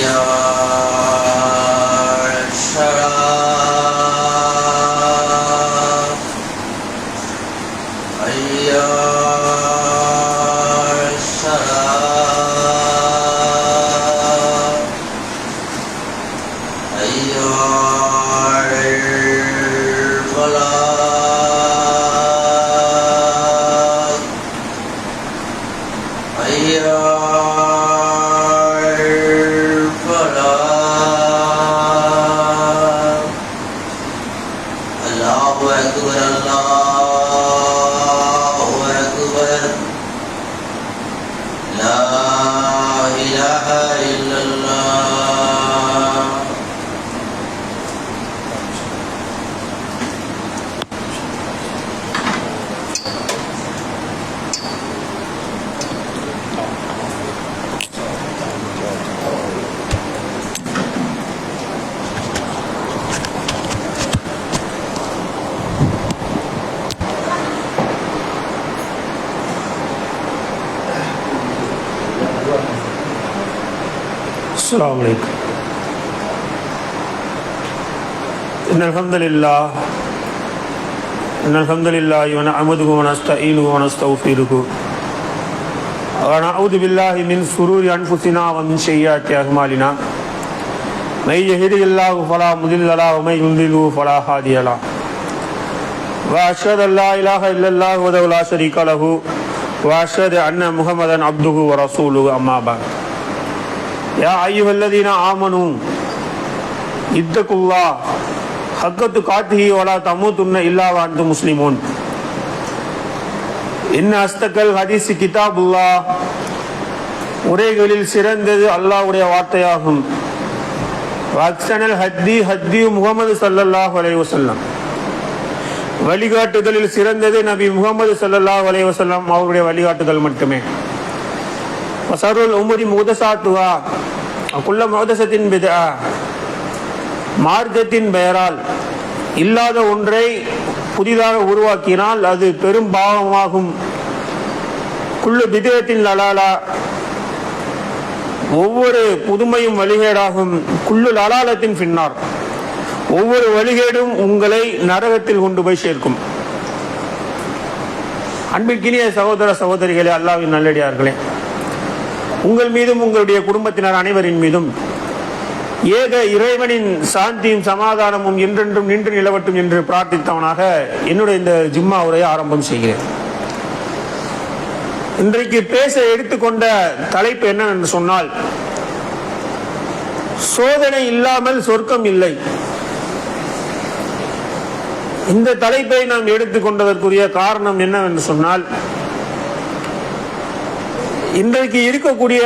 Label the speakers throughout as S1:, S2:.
S1: Yeah. إن الحمد لله إن الحمد لله ونعمده ونستعينه ونستغفره ونعوذ بالله من سرور أنفسنا ومن سيئات أعمالنا من يهده الله فلا مضل له ومن يضلل فلا هادي له وأشهد أن لا إله إلا الله وحده لا شريك له وأشهد أن محمدا عبده ورسوله أما بعد يا أيها الذين آمنوا اتقوا الله ஹக்கத்து காத்திஹி வலா தமு துன்ன இல்லா வாழ்ந்து முஸ்லிமோன். என்ன அஸ்தக்கல் ஹதீஸ் கிதாபுல்லா. உரைகளில் சிறந்தது அல்லாவுடைய வார்த்தையாகும். ஹத்தி ஹத்தி முகமது சல்லல்லாஹ் அலைவசல்லம் வழிகாட்டுதலில் சிறந்தது நபி முகமது சல்லாஹ் அலைவசல்லாம் அவருடைய வழிகாட்டுதல் மட்டுமே. சருள் உமரி முகதசாத்துவா குள்ள முகதசத்தின் பிதா. மார்க்கத்தின் பெயரால் இல்லாத ஒன்றை புதிதாக உருவாக்கினால் அது பெரும் பாவமாகும். குள்ளு பிதயத்தின் லலாலா ஒவ்வொரு புதுமையும் வழிகேடாகும். குள்ளு லலாலத்தின் பின்னார் ஒவ்வொரு வழிகேடும் உங்களை நரகத்தில் கொண்டு போய் சேர்க்கும். அன்பிற்கினிய சகோதர சகோதரிகளே அல்லாவின் நல்லடியார்களே உங்கள் மீதும் உங்களுடைய குடும்பத்தினர் அனைவரின் மீதும் ஏக இறைவனின் சாந்தியும் சமாதானமும் என்றென்றும் நின்று நிலவட்டும் என்று பிரார்த்தித்தவனாக என்னுடைய இந்த ஜிம்மா உரையை ஆரம்பம் செய்கிறேன். இன்றைக்கு பேச எடுத்துக்கொண்ட தலைப்பு என்னவென்று சொன்னால் சோதனை இல்லாமல் சொர்க்கம் இல்லை. இந்த தலைப்பை நாம் எடுத்துக்கொண்டதற்குரிய காரணம் என்னவென்று சொன்னால் இன்றைக்கு இருக்கக்கூடிய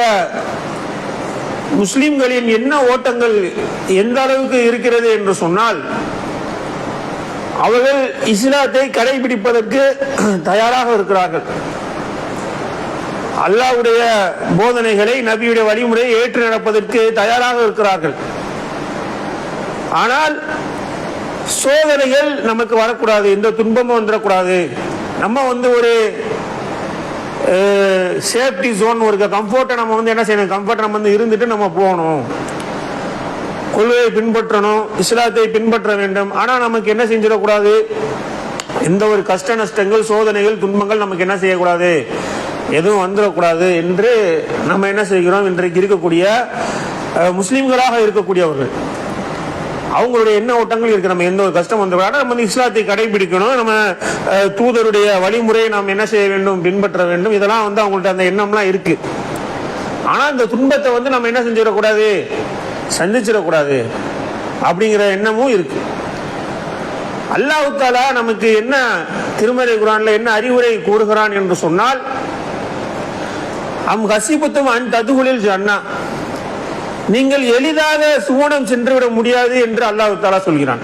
S1: முஸ்லிம்களின் என்ன ஓட்டங்கள் எந்த அளவுக்கு இருக்கிறது என்று சொன்னால் அவர்கள் இஸ்லாத்தை கடைபிடிப்பதற்கு தயாராக இருக்கிறார்கள். அல்லாவுடைய போதனைகளை நபியுடைய வழிமுறையை ஏற்று நடப்பதற்கு தயாராக இருக்கிறார்கள். ஆனால் சோதனைகள் நமக்கு வரக்கூடாது எந்த துன்பமும் வந்துடக்கூடாது. நம்ம வந்து ஒரு சேஃப்டி ஜோன் ஒரு கம்ஃபர்ட்டை நம்ம வந்து என்ன செய்யணும்? கம்ஃபர்ட் நம்ம வந்து இருந்துட்டு நம்ம போகணும். கொள்கையை பின்பற்றணும் இஸ்லாத்தை பின்பற்ற வேண்டும். ஆனால் நமக்கு என்ன செஞ்சிடக்கூடாது? எந்த ஒரு கஷ்ட நஷ்டங்கள் சோதனைகள் துன்பங்கள் நமக்கு என்ன செய்யக்கூடாது? எதுவும் வந்துடக்கூடாது என்று நம்ம என்ன செய்கிறோம்? இன்றைக்கு இருக்கக்கூடிய முஸ்லீம்களாக இருக்கக்கூடியவர்கள். அவங்களுடைய என்ன ஓட்டங்கள் இருக்கு? நம்ம எந்த ஒரு கஷ்டம் வந்து நம்ம வந்து இஸ்லாத்தை கடைபிடிக்கணும். நம்ம அஹ், தூதருடைய வழிமுறையை நாம் என்ன செய்ய வேண்டும் பின்பற்ற வேண்டும். இதெல்லாம் வந்து அவங்கள்ட்ட அந்த எண்ணம்லாம் இருக்கு. ஆனா இந்த துன்பத்தை வந்து நம்ம என்ன செஞ்சிடக்கூடாது? சந்திச்சிடக்கூடாது. அப்படிங்கிற எண்ணமும் இருக்கு. அல்லாஹ் தாலா நமக்கு என்ன திருமறை குரான்ல என்ன அறிவுரை கூறுகிறான் என்று சொன்னால் அம் ஹசிபத்தும் அன் ததுகுலில் ஜன்னா. நீங்கள் எளிதாக சுவனம் சென்று விட முடியாது என்று அல்லாஹு தாலா சொல்கிறான்.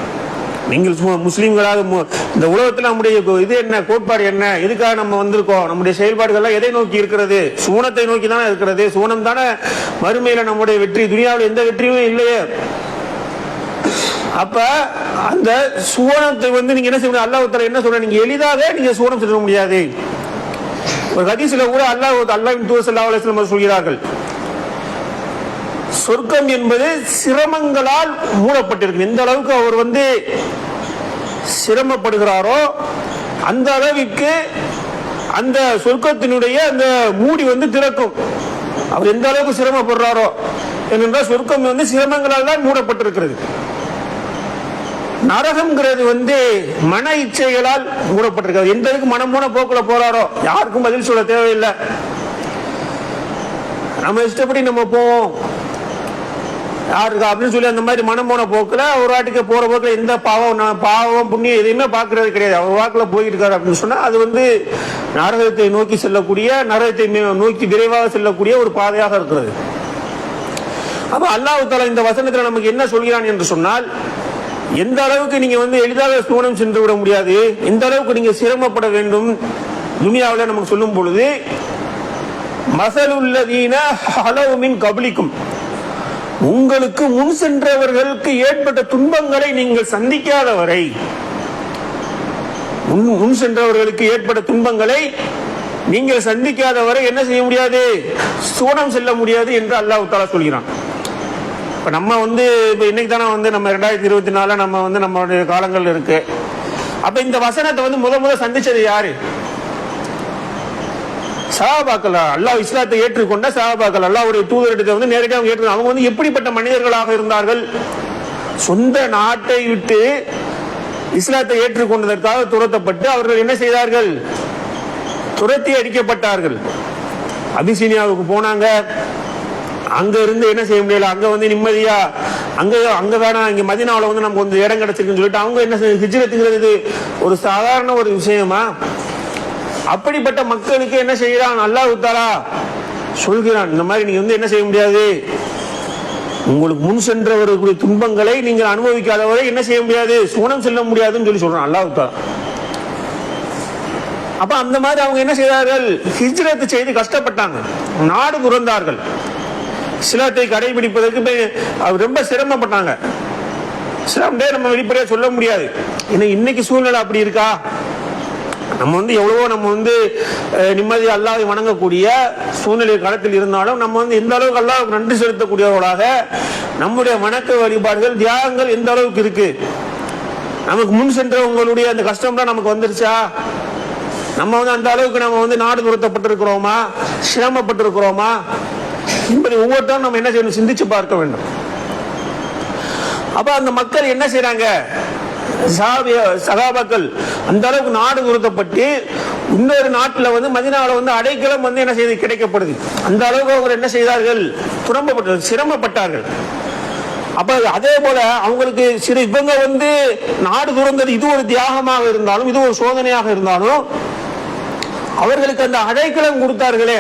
S1: நீங்கள் முஸ்லீம்களாக இந்த உலகத்தில் நம்முடைய இது என்ன கோட்பாடு என்ன எதுக்காக நம்ம வந்திருக்கோம் நம்முடைய செயல்பாடுகள்லாம் எதை நோக்கி இருக்கிறது? சுவனத்தை நோக்கி தானே இருக்கிறது. சுவனம் தானே மறுமையில நம்முடைய வெற்றி துனியாவில் எந்த வெற்றியுமே இல்லையே. அப்ப அந்த சுவனத்தை வந்து நீங்க என்ன செய்ய அல்லாஹ் என்ன சொல்ற நீங்க எளிதாக நீங்க சுவனம் செல்ல முடியாது. ஒரு ஹதீஸ்ல கூட அல்லாஹ் அல்லாஹ்வின் தூதர் ஸல்லல்லாஹு அலைஹி சொல்கிறார்கள். சொர்க்கம் என்பது சிரமங்களால் மூடப்பட்டிருக்கு எந்த அளவுக்கு அவர் வந்து சிரமப்படுகிறாரோ அந்த அளவிற்கு அந்த சொர்க்கத்தினுடைய அந்த மூடி வந்து திறக்கும். அவர் எந்த அளவுக்கு சிரமப்படுறாரோ ஏனென்றால் சொர்க்கம் வந்து சிரமங்களால் தான் மூடப்பட்டிருக்கிறது. நரகம்ங்கிறது வந்து மன இச்சைகளால் மூடப்பட்டிருக்கிறது. எந்த அளவுக்கு மனம் மூண போக்குல போறாரோ யாருக்கும் பதில் சொல்ல தேவையில்லை. நம்ம இஷ்டப்படி நம்ம போவோம். யாருக்கு அப்படின்னு சொல்லி அந்த மாதிரி மனம் போன போக்கில் ஒரு வாட்டிக்கு போற போக்கில் எந்த பாவம் பாவம் புண்ணியம் எதையுமே பார்க்கறது கிடையாது. அவர் வாக்குல போயிட்டு இருக்காரு அப்படின்னு சொன்னால் அது வந்து நரகத்தை நோக்கி செல்லக்கூடிய நரகத்தை நோக்கி விரைவாக செல்லக்கூடிய ஒரு பாதையாக இருக்கிறது. அப்போ அல்லாஹு தாலா இந்த வசனத்துல நமக்கு என்ன சொல்கிறான் என்று சொன்னால் எந்த அளவுக்கு நீங்க வந்து எளிதாக சூனம் சென்று விட முடியாது எந்த அளவுக்கு நீங்க சிரமப்பட வேண்டும் துனியாவில் நமக்கு சொல்லும் பொழுது மசலுள்ளதீன ஹலவுமின் கபலிக்கும். உங்களுக்கு முன் சென்றவர்களுக்கு ஏற்பட்ட துன்பங்களை நீங்கள் சந்திக்காத வரை முன் சென்றவர்களுக்கு ஏற்பட்ட துன்பங்களை நீங்கள் சந்திக்காத வரை என்ன செய்ய முடியாது? சூடம் செல்ல முடியாது என்று அல்லாஹ் தாலா சொல்கிறான். இப்ப நம்ம வந்து இப்ப இன்னைக்கு தானே வந்து நம்ம ரெண்டாயிரத்தி இருபத்தி நாலுல நம்ம வந்து நம்மளுடைய காலங்கள் இருக்கு. அப்ப இந்த வசனத்தை வந்து முத முத சந்திச்சது யாரு? சஹாபாக்கள் அல்லாஹ் இஸ்லாத்தை ஏற்றுக்கொண்ட சஹாபாக்கள் அல்லாஹ்வுடைய தூதரிடத்தை வந்து நேரடியாக ஏற்று அவங்க வந்து எப்படிப்பட்ட மனிதர்களாக இருந்தார்கள்? சொந்த நாட்டை விட்டு இஸ்லாத்தை ஏற்றுக்கொண்டதற்காக துரத்தப்பட்டு அவர்கள் என்ன செய்தார்கள்? துரத்தி அடிக்கப்பட்டார்கள். அபிசீனியாவுக்கு போனாங்க. அங்க இருந்து என்ன செய்ய முடியல? அங்க வந்து நிம்மதியா அங்க அங்க வேணாம் இங்க மதினாவில் வந்து நமக்கு கொஞ்சம் இடம் கிடைச்சிருக்குன்னு சொல்லிட்டு அவங்க என்ன செய்ய ஹிஜ்ரத்துங்கிறது ஒரு சாதாரண ஒரு விஷயமா? அப்படிப்பட்ட மக்களுக்கு என்ன செய்யறான் அல்லாஹ் உத்தாரா? சொல்கிறான் இந்த மாதிரி நீங்க வந்து என்ன செய்ய முடியாது? உங்களுக்கு முன் சென்றவர்களுடைய துன்பங்களை நீங்கள் அனுபவிக்காதவரை என்ன செய்ய முடியாது? சூனம் செல்ல முடியாதுன்னு சொல்லி சொல்றான். அல்லாஹ் உத்தாரா? அப்ப அந்த மாதிரி அவங்க என்ன செய்தார்கள்? ஹிஜ்ரத்து செய்து கஷ்டப்பட்டாங்க. நாடு துறந்தார்கள். இஸ்லாத்தை கடைபிடிப்பதற்கு அவர் ரொம்ப சிரமப்பட்டாங்க. இஸ்லாம்டே நம்ம வெளிப்படையா சொல்ல முடியாது. ஏன்னா இன்னைக்கு சூழ்நிலை அப்படி இருக்கா? நம்ம வந்து எவ்வளவோ நம்ம வந்து நிம்மதி அல்லாவை வணங்கக்கூடிய சூழ்நிலை காலத்தில் இருந்தாலும் நம்ம வந்து எந்த அளவுக்கு அல்லாவுக்கு நன்றி செலுத்தக்கூடியவர்களாக நம்முடைய வணக்க வழிபாடுகள் தியாகங்கள் எந்த அளவுக்கு இருக்கு? நமக்கு முன் சென்றவங்களுடைய அந்த கஷ்டம்லாம் நமக்கு வந்துருச்சா? நம்ம வந்து அந்த அளவுக்கு நம்ம வந்து நாடு துரத்தப்பட்டிருக்கிறோமா? சிரமப்பட்டிருக்கிறோமா? என்பதை ஒவ்வொருத்தரும் நம்ம என்ன செய்யணும்? சிந்திச்சு பார்க்க வேண்டும். அப்ப அந்த மக்கள் என்ன செய்யறாங்க சஹாபிய- சகாபாக்கள் அந்த அளவுக்கு நாடு துரத்தப்பட்டு இன்னொரு நாட்டில் வந்து மதினாவில் வந்து அடைக்கலம் வந்து என்ன செய்து கிடைக்கப்படுது? அந்த அளவுக்கு அவங்க என்ன செய்தார்கள்? துரம்பப்பட்டது சிரமப்பட்டார்கள். அப்ப அதே போல அவங்களுக்கு சிறு இவங்க வந்து நாடு துறந்தது இது ஒரு தியாகமாக இருந்தாலும் இது ஒரு சோதனையாக இருந்தாலும் அவர்களுக்கு அந்த அடைக்கலம் கொடுத்தார்களே.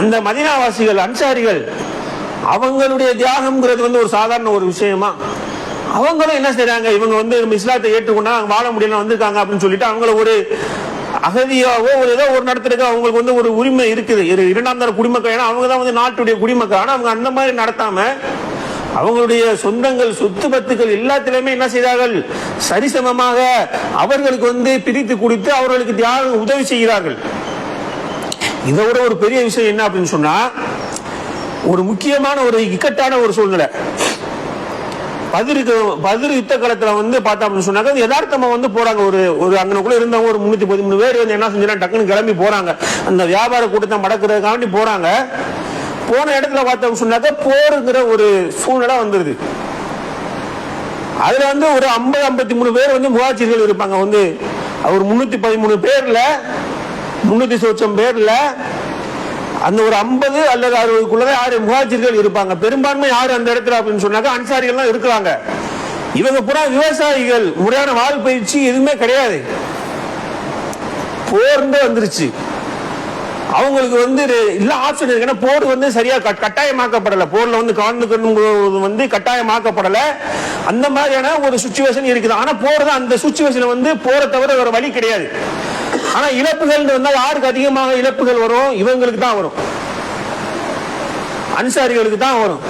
S1: அந்த மதினாவாசிகள் அன்சாரிகள் அவங்களுடைய தியாகம்ங்கிறது வந்து ஒரு சாதாரண ஒரு விஷயமா? அவங்களும் என்ன செய்யறாங்க இவங்க வந்து நம்ம இஸ்லாத்தை ஏற்றுக்கொண்டா அவங்க வாழ முடியல வந்திருக்காங்க அப்படின்னு சொல்லிட்டு அவங்கள ஒரு அகதியாவோ ஒரு ஏதோ ஒரு நடத்துறதுக்கு அவங்களுக்கு வந்து ஒரு உரிமை இருக்குது. இரு- இரண்டாம் தர குடிமக்கள் ஏன்னா அவங்க தான் வந்து நாட்டுடைய குடிமக்கள். ஆனா அவங்க அந்த மாதிரி நடத்தாம அவங்களுடைய சொந்தங்கள் சொத்து பத்துக்கள் எல்லாத்திலுமே என்ன செய்தார்கள்? சரிசமமாக அவர்களுக்கு வந்து பிரித்து கொடுத்து அவர்களுக்கு தியாகம் உதவி செய்கிறார்கள். இதை விட ஒரு பெரிய விஷயம் என்ன அப்படின்னு சொன்னா ஒரு முக்கியமான ஒரு இக்கட்டான ஒரு சூழ்நிலை. பதிருக்கு பதிரு யுத்த காலத்துல வந்து பார்த்தோம் அப்படின்னு சொன்னாக்க யதார்த்தமா வந்து போறாங்க. ஒரு ஒரு அங்கனக்குள்ள இருந்தவங்க ஒரு முன்னூத்தி பதிமூணு பேர் வந்து என்ன செஞ்சாங்க டக்குன்னு கிளம்பி போறாங்க. அந்த வியாபார கூட்டத்தை மடக்கிறதுக்காண்டி போறாங்க. போன இடத்துல பார்த்தோம் சொன்னாக்க போருங்கிற ஒரு சூழ்நிலை வந்துருது. அதுல வந்து ஒரு ஐம்பது ஐம்பத்தி மூணு பேர் வந்து முகாச்சிர்கள் இருப்பாங்க. வந்து அவர் முன்னூத்தி பதிமூணு பேர்ல முன்னூத்தி சொச்சம் பேர்ல அந்த ஒரு ஐம்பது அல்லது அறுபதுக்குள்ளதான் யாரு முகாஜிர்கள் இருப்பாங்க. பெரும்பான்மை யாரு அந்த இடத்துல அப்படின்னு சொன்னாக்க அன்சாரிகள் தான் இருக்கிறாங்க. இவங்க புறா விவசாயிகள் முறையான வாழ் பயிற்சி எதுவுமே கிடையாது. போர்ந்து வந்துருச்சு. அவங்களுக்கு வந்து ரெ- எல்லா ஆப்ஷன் இருக்கு. ஏன்னா போர் வந்து சரியா கட்- கட்டாயமாக்கப்படல. போர்ல வந்து கலந்துக்கணும் வந்து கட்டாயமாக்கப்படல. அந்த மாதிரியான ஒரு சுச்சுவேஷன் இருக்குது. ஆனா போர் தான். அந்த சுச்சுவேஷன் வந்து போரை தவிர வேற வழி கிடையாது. ஆனா இழப்புகள் வந்தால் யாருக்கு அதிகமாக இழப்புகள் வரும்? இவங்களுக்கு தான் வரும். அன்சாரிகளுக்கு தான் வரும்.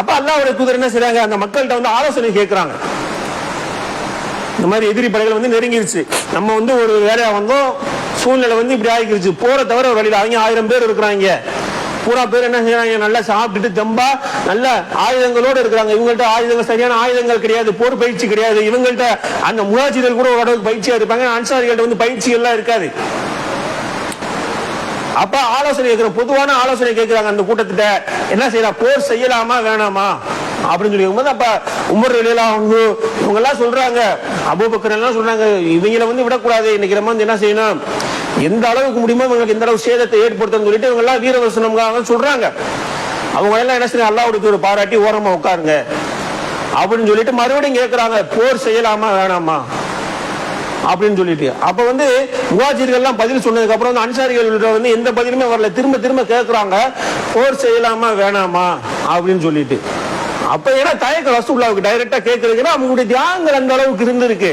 S1: அப்ப அல்லாவுடைய தூதர் என்ன செய்றாங்க? அந்த மக்கள்கிட்ட வந்து ஆலோசனை கேட்கிறாங்க இந்த மாதிரி எதிரி படைகள் வந்து நெருங்கிருச்சு. நம்ம வந்து ஒரு வேலையா வந்தோம் சூழ்நிலை வந்து இப்படி ஆகிருச்சு போற தவிர ஒரு வழியில் அவங்க ஆயிரம் பேர் இருக்கிறாங்க. பூரா பேர் என்ன செய்யறாங்க? நல்லா சாப்பிட்டுட்டு தெம்பா நல்ல ஆயுதங்களோட இருக்கிறாங்க. இவங்கள்ட்ட ஆயுதங்கள் சரியான ஆயுதங்கள் கிடையாது போர் பயிற்சி கிடையாது. இவங்கள்ட்ட அந்த முகாஜிகள் கூட ஓரளவுக்கு பயிற்சியா இருப்பாங்க. அன்சாரிகள்ட்ட வந்து பயிற்சி எல்லாம் இருக்காது. அப்ப ஆலோசனை கேட்கிற பொதுவான ஆலோசனை கேட்கிறாங்க அந்த கூட்டத்திட்ட. என்ன செய்யலாம்? போர் செய்யலாமா? வேணாமா? அப்படின்னு சொல்லி இருக்கும்போது அப்ப உமர் எல்லாம் இவங்க எல்லாம் சொல்றாங்க அபூபக்கர் எல்லாம் சொல்றாங்க இவங்களை வந்து விடக்கூடாது இன்னைக்கு நம்ம வந்து என்ன செய்யணும்? எந்த அளவுக்கு முடியுமோ இவங்களுக்கு எந்த அளவு சேதத்தை ஏற்படுத்தணும்னு சொல்லிட்டு இவங்க எல்லாம் வீரவசனம்காக சொல்றாங்க. அவங்க எல்லாம் என்ன செய்யணும் அல்லாவுடைய ஒரு பாராட்டி ஓரமா உட்காருங்க. அப்படின்னு சொல்லிட்டு மறுபடியும் கேட்கிறாங்க போர் செய்யலாமா வேணாமா? அப்படின்னு சொல்லிட்டு. அப்ப வந்து முவாஜிர்கள் பதில் சொன்னதுக்கு அப்புறம் வந்து அன்சாரிகள் வந்து எந்த பதிலுமே வரல. திரும்ப திரும்ப கேட்கிறாங்க போர் செய்யலாமா வேணாமா? அப்படின்னு சொல்லிட்டு. அப்ப ஏன்னா தயக்க ரசூல்லாவுக்கு டைரக்டா கேட்கறதுன்னா அவங்களுடைய தியாகங்கள் அந்த அளவுக்கு இருந்திருக்கு.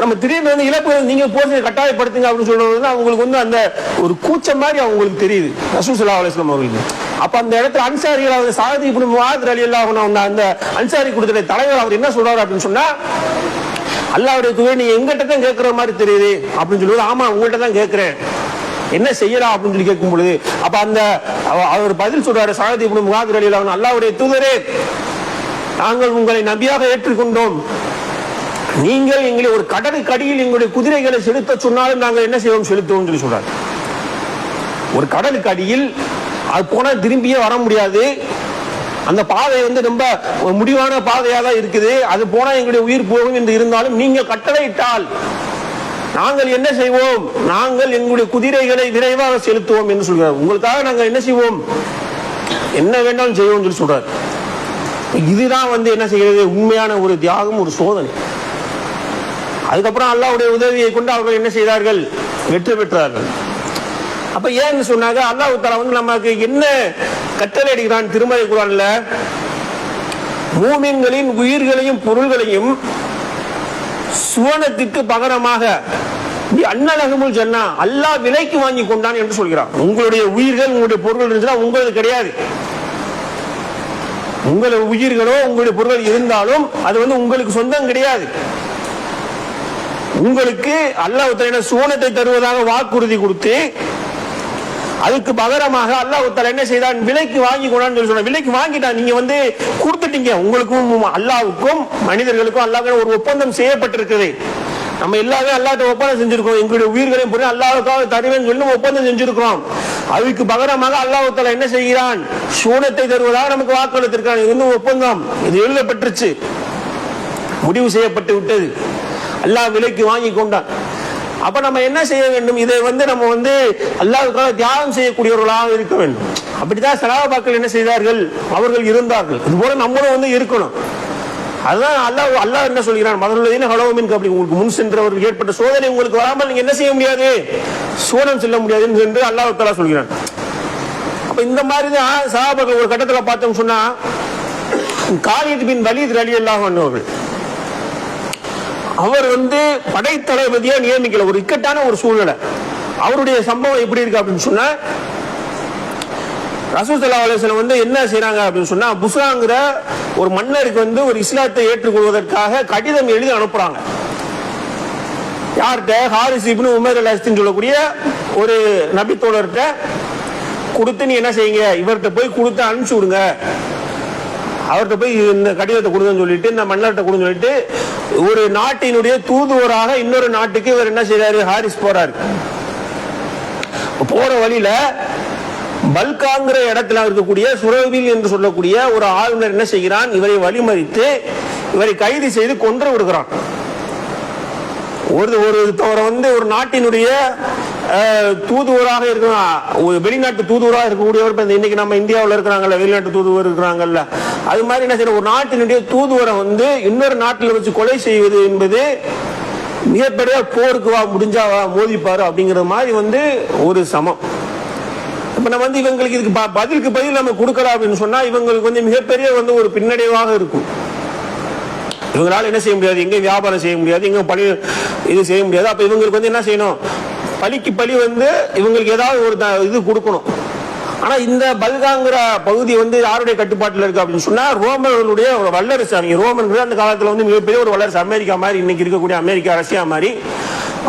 S1: நம்ம திடீர்னு வந்து இழப்பு நீங்க போர் கட்டாயப்படுத்துங்க அப்படின்னு சொல்றது அவங்களுக்கு வந்து அந்த ஒரு கூச்சம் மாதிரி அவங்களுக்கு தெரியுது. ரசூல் சல்லா அலிஸ்லாம் அவர்களுக்கு அப்ப அந்த இடத்துல அன்சாரிகள் அவர் சாதி இப்படி மாதிரி அலி அல்லாஹ் அந்த அன்சாரி கொடுத்த தலைவர் அவர் என்ன சொல்றாரு அப்படின்னு சொன்னா அல்லாவுடைய தூதர் நீ எங்கிட்ட தான் கேட்கிற மாதிரி தெரியுது அப்படின்னு சொல்லுவது ஆமா உங்கள்கிட்ட தான் கேட்கிறேன் என்ன செய்யலாம் அப்படின்னு சொல்லி கேட்கும் பொழுது அப்ப அந்த அவர் பதில் சொல்றாரு சாரதி இப்படி முகாதிர் அலி அல்லாவுடைய தூதரே நாங்கள் உங்களை நபியாக ஏற்றுக்கொண்டோம். நீங்கள் எங்களை ஒரு கடலுக்கு அடியில் எங்களுடைய குதிரைகளை செலுத்த சொன்னாலும் நாங்கள் என்ன செய்வோம்? செலுத்துவோம் சொல்லி சொல்றாரு. ஒரு கடலுக்கு அடியில் அது போனா திரும்பியே வர முடியாது. அந்த பாதை வந்து ரொம்ப ஒரு முடிவான பாதையாக தான் இருக்குது. அது போனா எங்களுடைய உயிர் போகும் என்று இருந்தாலும் நீங்கள் கட்டளையிட்டால் நாங்கள் என்ன செய்வோம்? நாங்கள் எங்களுடைய குதிரைகளை விரைவாக செலுத்துவோம் என்று சொல்கிறார் உங்களுக்காக நாங்கள் என்ன செய்வோம்? என்ன வேண்டாலும் செய்வோம் சொல்லி சொல்றார். இதுதான் வந்து என்ன செய்கிறது? உண்மையான ஒரு தியாகம் ஒரு சோதனை. அதுக்கப்புறம் அல்லாவுடைய உதவியை கொண்டு அவர்கள் என்ன செய்தார்கள்? வெற்றி பெற்றார்கள். அப்ப ஏன்னு சொன்னாங்க? அல்லாஹு தாலா வந்து நமக்கு என்ன கட்டளை அடிக்கிறான் திருமலை குரான்ல? மூமின்களின் உயிர்களையும் பொருள்களையும் சுவனத்திற்கு பகரமாக அன்னலகமுல் சொன்னா அல்லாஹ் விலைக்கு வாங்கி கொண்டான் என்று சொல்கிறான். உங்களுடைய உயிர்கள் உங்களுடைய பொருள் இருந்துச்சுன்னா உங்களது கிடையாது. உங்களுடைய உயிர்களோ உங்களுடைய பொருள் இருந்தாலும் அது வந்து உங்களுக்கு சொந்தம் கிடையாது. உங்களுக்கு அல்லாஹ் சுவனத்தை தருவதாக வாக்குறுதி கொடுத்து அதுக்கு பகரமாக அல்லாஹ் தஆலா என்ன செய்தான்? விலைக்கு வாங்கி கொண்டான்னு சொல்லி சொன்ன விலைக்கு வாங்கிட்டான் நீங்க வந்து கொடுத்துட்டீங்க. உங்களுக்கும் அல்லாவுக்கும் மனிதர்களுக்கும் அல்லாஹ் ஒரு ஒப்பந்தம் செய்யப்பட்டிருக்குது. நம்ம எல்லாமே அல்லாட்ட ஒப்பந்தம் செஞ்சிருக்கோம். எங்களுடைய உயிர்களையும் பொருள் அல்லாவுக்காக தருவேன்னு சொல்லி ஒப்பந்தம் செஞ்சிருக்கிறோம். அதுக்கு பகரமாக அல்லாஹ் என்ன செய்கிறான்? சூனத்தை தருவதாக நமக்கு வாக்களித்திருக்கான் இது வந்து ஒப்பந்தம். இது எழுதப்பட்டுருச்சு. முடிவு செய்யப்பட்டு விட்டது. அல்லாஹ் விலைக்கு வாங்கி கொண்டான். அப்ப நம்ம என்ன செய்ய வேண்டும்? இதை வந்து நம்ம வந்து அல்லாவுக்காக தியாகம் செய்யக்கூடியவர்களாக இருக்க வேண்டும். அப்படித்தான் சலாபாக்கள் என்ன செய்தார்கள்? அவர்கள் இருந்தார்கள். இது போல நம்மளும் வந்து இருக்கணும். அதுதான் அல்லாஹ் அல்லாஹ் என்ன சொல்கிறான்? மதனுள்ளதின ஹலோமின் அப்படி உங்களுக்கு முன் சென்றவர்கள் ஏற்பட்ட சோதனை உங்களுக்கு வராமல் நீங்க என்ன செய்ய முடியாது? சோனம் செல்ல முடியாதுன்னு என்று அல்லாஹ் தலா சொல்கிறான். அப்ப இந்த மாதிரி தான் சஹாபாக்கள் ஒரு கட்டத்தில் பார்த்தோம் சொன்னா காலித் பின் வலீத் அலி அல்லாஹ் அவர்கள். அவர் வந்து படைத்தளபதியா நியமிக்கல. ஒரு இக்கட்டான ஒரு சூழ்நிலை. அவருடைய சம்பவம் எப்படி இருக்கு அப்படின்னு சொன்னா ரசூசல்லா ஸல்லல்லாஹு வந்து என்ன செய்யறாங்க அப்படின்னு சொன்னா புஸ்ராங்கிற ஒரு மன்னருக்கு வந்து ஒரு இஸ்லாத்தை ஏற்றுக்கொள்வதற்காக கடிதம் எழுதி அனுப்புறாங்க. யார்கிட்ட? ஹாரிஸ் இப்னு உமர் அல் அஸ்தின்னு சொல்லக்கூடிய ஒரு நபித்தோழர்கிட்ட கொடுத்து நீ என்ன செய்யுங்க? இவர்கிட்ட போய் கொடுத்து அனுப்பிச்சு விடுங்க. அவர்கிட்ட போய் இந்த கடிதத்தை கொடுங்கன்னு சொல்லிட்டு இந்த மன்னர்கிட்ட கொடுன்னு சொல்லிட்டு ஒரு நாட்டினுடைய தூதுவராக இன்னொரு நாட்டுக்கு இவர் என்ன செய்றாரு? ஹாரிஸ் போறாரு. போற வழியில பல்காங்கிற இடத்துல இருக்கக்கூடிய சுரவில் என்று சொல்லக்கூடிய ஒரு ஆளுநர் என்ன செய்கிறான்? இவரை வழிமறித்து இவரை கைது செய்து கொன்று விடுகிறான். ஒரு ஒருத்தவரை வந்து ஒரு நாட்டினுடைய தூதுவராக இருக்கலாம் வெளிநாட்டு தூதுவராக இருக்கக்கூடியவர் இப்போ இந்த இன்னைக்கு நம்ம இந்தியாவில் இருக்கிறாங்கல்ல வெளிநாட்டு தூதுவர் இருக்கிறாங்கல்ல. அது மாதிரி என்ன செய்யணும்? ஒரு நாட்டினுடைய தூதுவரை வந்து இன்னொரு நாட்டில் வச்சு கொலை செய்வது என்பது மிகப்பெரிய போருக்கு வா முடிஞ்சா வா மோதிப்பாரு அப்படிங்கிற மாதிரி வந்து ஒரு சமம். இப்போ நம்ம வந்து இவங்களுக்கு இதுக்கு ப- பதிலுக்கு பதில் நம்ம கொடுக்கலாம் அப்படின்னு சொன்னால் இவங்களுக்கு வந்து மிகப்பெரிய வந்து ஒரு பின்னடைவாக இருக்கும். இவங்களால என்ன செய்ய முடியாது? எங்கேயும் வியாபாரம் செய்ய முடியாது. எங்கே பணி இது செய்ய முடியாது. அப்போ இவங்களுக்கு வந்து என்ன செய்யணும்? பலிக்கு பலி வந்து இவங்களுக்கு ஏதாவது ஒரு த- இது கொடுக்கணும். ஆனா இந்த பல்காங்கிற பகுதி வந்து யாருடைய கட்டுப்பாட்டில் இருக்கு அப்படின்னு சொன்னா ரோமர்களுடைய ஒரு வல்லரசு. அவங்க ரோமன்கள் அந்த காலத்துல வந்து மிகப்பெரிய ஒரு வல்லரசு. அமெரிக்கா மாதிரி இன்னைக்கு இருக்கக்கூடிய அமெரிக்கா ரஷ்யா மாதிரி.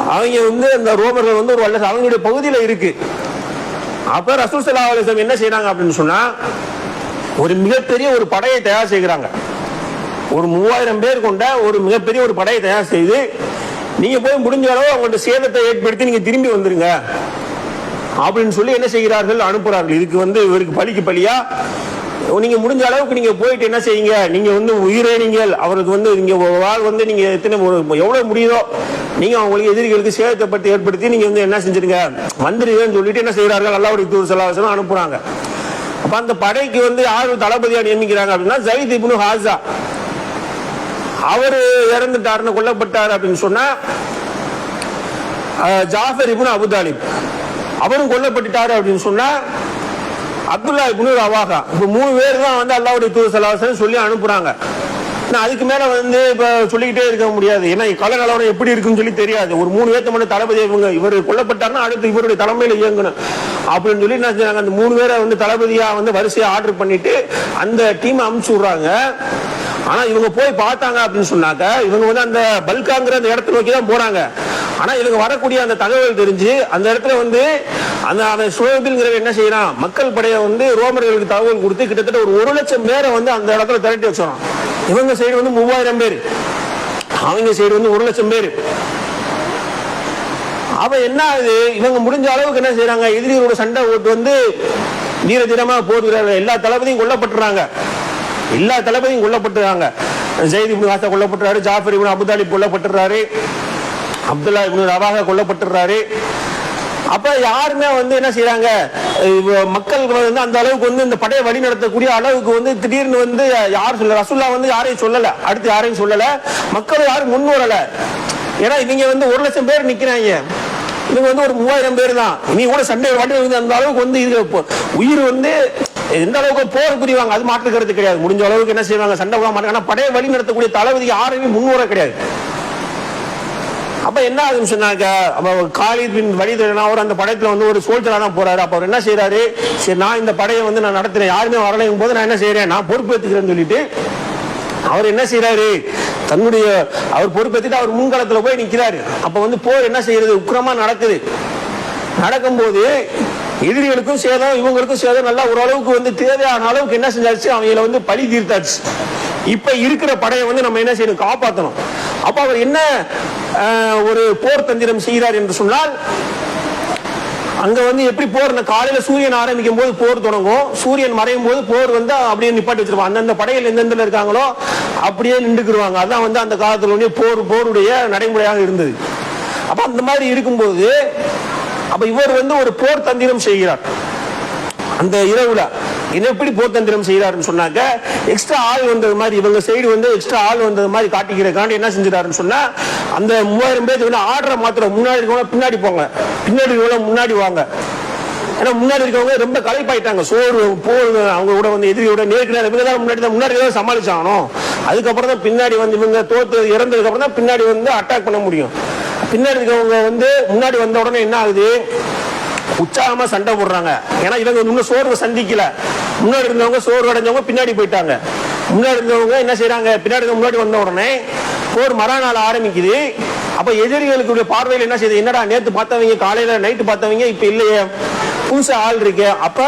S1: அவங்க வந்து அந்த ரோமர்கள் வந்து ஒரு வல்லரசு. அவங்களுடைய பகுதியில இருக்கு. அப்ப ரசூசலாவலிசம் என்ன செய்யறாங்க அப்படின்னு சொன்னா ஒரு மிகப்பெரிய ஒரு படையை தயார் செய்கிறாங்க. ஒரு மூவாயிரம் பேர் கொண்ட ஒரு மிகப்பெரிய ஒரு படையை தயார் செய்து நீங்க போய் முடிஞ்ச அளவு அவங்கள்ட்ட சேதத்தை ஏற்படுத்தி நீங்க திரும்பி வந்துருங்க. அப்படின்னு சொல்லி என்ன செய்கிறார்கள்? அனுப்புறார்கள். இதுக்கு வந்து இவருக்கு பலிக்கு பலியா நீங்க முடிஞ்ச அளவுக்கு நீங்க போயிட்டு என்ன செய்யுங்க? நீங்க வந்து உயிரேனீங்கள் அவருக்கு வந்து நீங்க வாழ் வந்து நீங்க எத்தனை எவ்வளவு முடியுதோ நீங்க அவங்களுக்கு எதிரிகளுக்கு சேதத்தை பற்றி ஏற்படுத்தி நீங்க வந்து என்ன செஞ்சிருங்க? வந்துருங்கன்னு சொல்லிட்டு என்ன செய்கிறார்கள்? அல்லாவுடைய தூர் செலாவசனம் அனுப்புறாங்க. அப்ப அந்த படைக்கு வந்து யாரு தளபதியா நியமிக்கிறாங்க அப்படின்னா ஜயித் இப்னு ஹாசா அவரு இறந்துட்டாருன்னு கொல்லப்பட்டார் அப்படின்னு சொன்னா அஹ், ஜாஃபர் இபுன் அபுதாலிப் அவரும் கொல்லப்பட்டுட்டாரு அப்படின்னு சொன்னா அப்துல்லா இப்னு ரவாகா இப்ப மூணு பேர் தான் வந்து அல்லாவுடைய தூர் சலாசன் சொல்லி அனுப்புறாங்க. நான் அதுக்கு மேல வந்து இப்ப சொல்லிக்கிட்டே இருக்க முடியாது. ஏன்னா கல கலவரம் எப்படி இருக்குன்னு சொல்லி தெரியாது. ஒரு மூணு பேர்த்த மட்டும் தளபதி இவங்க இவர் கொல்லப்பட்டாருன்னா அடுத்து இவருடைய தலைமையில இயங்கணும். அப்படின்னு சொல்லி என்ன செஞ்சாங்க அந்த மூணு பேரை வந்து தளபதியா வந்து வரிசையா ஆர்டர் பண்ணிட்டு அந்த டீம் அமுச்சு விடுறாங்க. ஆனா இவங்க போய் பார்த்தாங்க அப்படின்னு சொன்னாக்க இவங்க வந்து அந்த பல்காங்கிற அந்த இடத்த நோக்கி தான் போறாங்க. ஆனா இவங்க வரக்கூடிய அந்த தகவல் தெரிஞ்சு அந்த இடத்துல வந்து அந்த அவன் சுழபில்ங்கிறவன் என்ன செய்யறான்? மக்கள் படையை வந்து ரோமர்களுக்கு தகவல் கொடுத்து கிட்டத்தட்ட ஒரு ஒரு லட்சம் பேரை வந்து அந்த இடத்துல திரட்டி வச்சிடறான். இவங்க சைடு வந்து மூவாயிரம் பேர். அவங்க சைடு வந்து ஒரு லட்சம் பேர். அவ என்ன ஆகுது? இவங்க முடிஞ்ச அளவுக்கு என்ன செய்யறாங்க எதிரிகளோட சண்டை ஓட்டு வந்து வீர தினமா போடுகிறாங்க எல்லா தளபதியும் கொல்லப்பட்டுறாங்க. எல்லா தளபதியும் கொல்லப்பட்டுறாங்க. ஜெயித் இப்னு ஹாசா கொல்லப்பட்டுறாரு ஜாஃபர் இப்னு அபுதாலிப் கொல்லப்பட்டுறாரு அப்துல்லா இப்னு ரவாக கொல்லப்பட்டுறாரு. அப்ப யாருமே வந்து என்ன செய்யறாங்க மக்கள் வந்து அந்த அளவுக்கு வந்து இந்த படையை வழி நடத்தக்கூடிய அளவுக்கு வந்து திடீர்னு வந்து யார் சொல்ல ரசுல்லா வந்து யாரையும் சொல்லல. அடுத்து யாரையும் சொல்லல. மக்கள் யாரும் முன் வரல. ஏன்னா இவங்க வந்து ஒரு லட்சம் பேர் நிக்கிறாங்க. இவங்க வந்து ஒரு மூவாயிரம் பேர் தான். இனி கூட சண்டை வாட்டி வந்து அந்த அளவுக்கு வந்து இது இப்போ உயிர் வந்து எந்த அளவுக்கு போர் புரிவாங்க அது மாற்றுக்கிறது கிடையாது. முடிஞ்ச அளவுக்கு என்ன செய்வாங்க? சண்டை போட மாட்டாங்க. ஆனா படையை வழி நடத்தக்கூடிய தளபதி யாரையுமே முன்வர கிடையாது. அப்ப என்ன ஆகுதுன்னு சொன்னாக்க அப்ப காலித் பின் வலித் அவர் அந்த படத்துல வந்து ஒரு சோல்ஜரா தான் போறாரு. அப்ப அவர் என்ன செய்யறாரு சரி நான் இந்த படையை வந்து நான் நடத்துறேன் யாருமே வரலைங்கும் போது நான் என்ன செய்யறேன் நான் பொறுப்பேற்றுக்கிறேன்னு சொல்லிட்டு அவர் என்ன செய்யறாரு தன்னுடைய அவர் பொறுப்பேற்றுட்டு அவர் முன்களத்துல போய் நிக்கிறாரு. அப்ப வந்து போர் என்ன செய்யறது உக்கிரமா நடக்குது. நடக்கும்போது எதிரிகளுக்கும் சேதம் இவங்களுக்கும் சேதம். நல்லா ஓரளவுக்கு வந்து தேவையான அளவுக்கு என்ன செஞ்சாச்சு? அவங்கள வந்து பழி தீர்த்தாச்சு. இப்ப இருக்கிற படையை வந்து நம்ம என்ன செய்யணும்? காப்பாற்றணும் அப்ப அவர் என்ன ஒரு போர் தந்திரம் செய்கிறார் என்று சொன்னால் அங்க வந்து எப்படி போர் இந்த காலையில சூரியன் ஆரம்பிக்கும் போது போர் தொடங்கும். சூரியன் மறையும் போது போர் வந்து அப்படியே நிப்பாட்டி வச்சிருவாங்க அந்தந்த படையில் எந்தெந்த இருக்காங்களோ அப்படியே நின்றுக்குருவாங்க. அதான் வந்து அந்த காலத்துல வந்து போர் போருடைய நடைமுறையாக இருந்தது. அப்ப அந்த மாதிரி இருக்கும்போது அப்ப இவர் வந்து ஒரு போர் தந்திரம் செய்கிறார். அந்த இரவுல. என்ன எப்படி போத்தந்திரம் செய்கிறாருன்னு சொன்னாங்க சொன்னாக்க எக்ஸ்ட்ரா ஆள் வந்தது மாதிரி இவங்க சைடு வந்து எக்ஸ்ட்ரா ஆள் வந்தது மாதிரி காட்டிக்கிறதுக்காண்டி என்ன செஞ்சிடாருன்னு சொன்னா அந்த மூவாயிரம் பேர் வந்து ஆர்டரை மாத்திரம் முன்னாடி இருக்கவங்க பின்னாடி போங்க. பின்னாடி இருக்கவங்க முன்னாடி வாங்க. ஏன்னா முன்னாடி இருக்கவங்க ரொம்ப கலைப்பாயிட்டாங்க சோறு போர் அவங்க கூட வந்து எதிரியோட நேருக்கு இவங்க தான் முன்னாடி தான் முன்னாடி தான் சமாளிச்சாகணும். அதுக்கப்புறம் தான் பின்னாடி வந்து இவங்க தோத்து இறந்ததுக்கு அப்புறம் தான் பின்னாடி வந்து அட்டாக் பண்ண முடியும். பின்னாடி இருக்கவங்க வந்து முன்னாடி வந்த உடனே என்ன ஆகுது? உற்சாகமா சண்டை போடுறாங்க. ஏன்னா இவங்க இன்னும் சோர்வை சந்திக்கல. முன்னாடி இருந்தவங்க சோர்வு அடைஞ்சவங்க பின்னாடி போயிட்டாங்க. முன்னாடி இருந்தவங்க என்ன செய்யறாங்க பின்னாடி முன்னாடி வந்த உடனே போர் மறுநாள் ஆரம்பிக்குது. அப்ப எதிரிகளுக்கு பார்வையில் என்ன செய்யுது? என்னடா நேத்து பார்த்தவங்க காலையில நைட்டு பார்த்தவங்க இப்ப இல்லையே. புதுசா ஆள் இருக்கு. அப்ப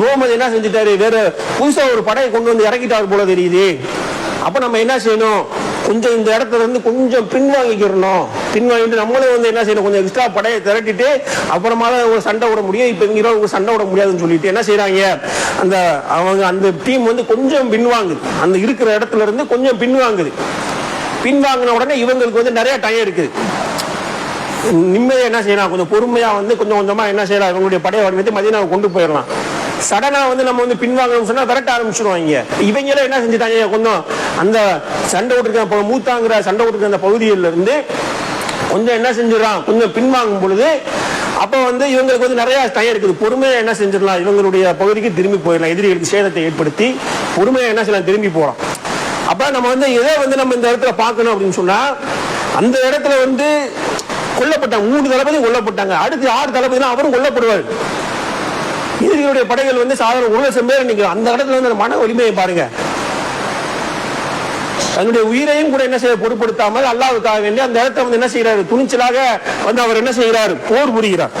S1: முகமது என்ன செஞ்சுட்டாரு? வேற புதுசா ஒரு படையை கொண்டு வந்து இறக்கிட்டாரு போல தெரியுது. அப்ப நம்ம என்ன செய்யணும்? கொஞ்சம் இந்த இடத்துல இருந்து கொஞ்சம் பின்வாங்கிக்கிறணும். பின்வாங்கிட்டு நம்மளும் வந்து என்ன செய்யணும்? கொஞ்சம் எக்ஸ்ட்ரா படையை திரட்டிட்டு அப்புறமா தான் ஒரு சண்டை விட முடியும். இப்போ இங்கே ஒரு சண்டை விட முடியாதுன்னு சொல்லிட்டு என்ன செய்யறாங்க அந்த அவங்க அந்த டீம் வந்து கொஞ்சம் பின்வாங்குது. அந்த இருக்கிற இடத்துல இருந்து கொஞ்சம் பின்வாங்குது. பின்வாங்கின உடனே இவங்களுக்கு வந்து நிறைய டயம் இருக்குது. நிம்மதியாக என்ன செய்யலாம்? கொஞ்சம் பொறுமையாக வந்து கொஞ்சம் கொஞ்சமாக என்ன செய்யலாம்? இவங்களுடைய படையை வடிவத்தை மதியனாவை கொண்டு போயிடலாம். சடனாக வந்து நம்ம வந்து பின்வாங்கணும்னு சொன்னால் விரட்ட ஆரம்பிச்சிருவாங்க இவங்களே என்ன செஞ்சுட்டாங்க? கொஞ்சம் அந்த சண்டை விட்டுருக்க இப்போ மூத்தாங்கிற சண்டை விட்டுருக்க அந்த பகுதியிலிருந்து கொஞ்சம் என்ன செஞ்சிடலாம்? கொஞ்சம் பின்வாங்கும் பொழுது அப்போ வந்து இவங்களுக்கு வந்து நிறைய டயம் இருக்குது. பொறுமையாக என்ன செஞ்சிடலாம்? இவங்களுடைய பகுதிக்கு திரும்பி போயிடலாம். எதிரிகளுக்கு சேதத்தை ஏற்படுத்தி பொறுமையாக என்ன செய்யலாம்? திரும்பி போகிறோம் அப்போ நம்ம வந்து எதை வந்து நம்ம இந்த இடத்துல பார்க்கணும் அப்படின்னு சொன்னால் அந்த இடத்துல வந்து கொல்லப்பட்டாங்க மூணு தளபதியும் கொல்லப்பட்டாங்க. அடுத்து ஆறு தளபதினா அவரும் கொல்லப்படுவார். எதிரிகளுடைய படைகள் வந்து சாதாரண ஒரு லட்சம் பேர் நிற்கும் அந்த இடத்துல வந்து அந்த மன வலிமையை பாருங்க. தன்னுடைய உயிரையும் கூட என்ன செய்ய பொருட்படுத்தாமல் அல்லாவுக்காக வேண்டி அந்த இடத்த வந்து என்ன செய்யறாரு துணிச்சலாக வந்து அவர் என்ன செய்யறாரு போர் புரிகிறார்.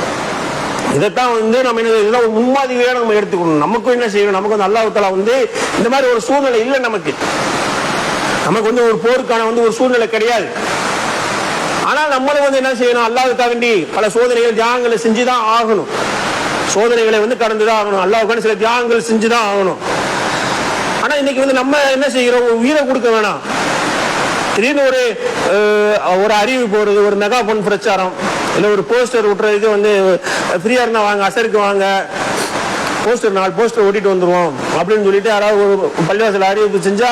S1: இதைத்தான் வந்து நம்ம என்ன இதெல்லாம் முன்மாதிரியாக நம்ம எடுத்துக்கணும். நமக்கும் என்ன செய்யணும்? நமக்கு வந்து அல்லாஹ் வந்து இந்த மாதிரி ஒரு சூழ்நிலை இல்லை நமக்கு. நமக்கு வந்து ஒரு போருக்கான வந்து ஒரு சூழ்நிலை கிடையாது. ஆனால் நம்மளும் வந்து என்ன செய்யணும்? அல்லாவுக்காக வேண்டி பல சோதனைகள் தியாகங்களை செஞ்சுதான் ஆகணும். சோதனைகளை வந்து கடந்துதான் ஆகணும். அல்லாவுக்கான சில தியாகங்கள் செஞ்சுதான் ஆகணும். ஆனா இன்னைக்கு வந்து நம்ம என்ன செய்கிறோம்? உயிரை கொடுக்க வேணாம். திடீர்னு ஒரு ஒரு அறிவு போறது ஒரு மெகா பொன் பிரச்சாரம் இல்லை ஒரு போஸ்டர் விட்டுறதுக்கு வந்து ஃப்ரீயா இருந்தா வாங்க அசருக்கு வாங்க போஸ்டர் நாலு போஸ்டர் ஓட்டிட்டு வந்துருவோம் அப்படின்னு சொல்லிட்டு யாராவது ஒரு பள்ளிவாசல் அறிவிப்பு செஞ்சா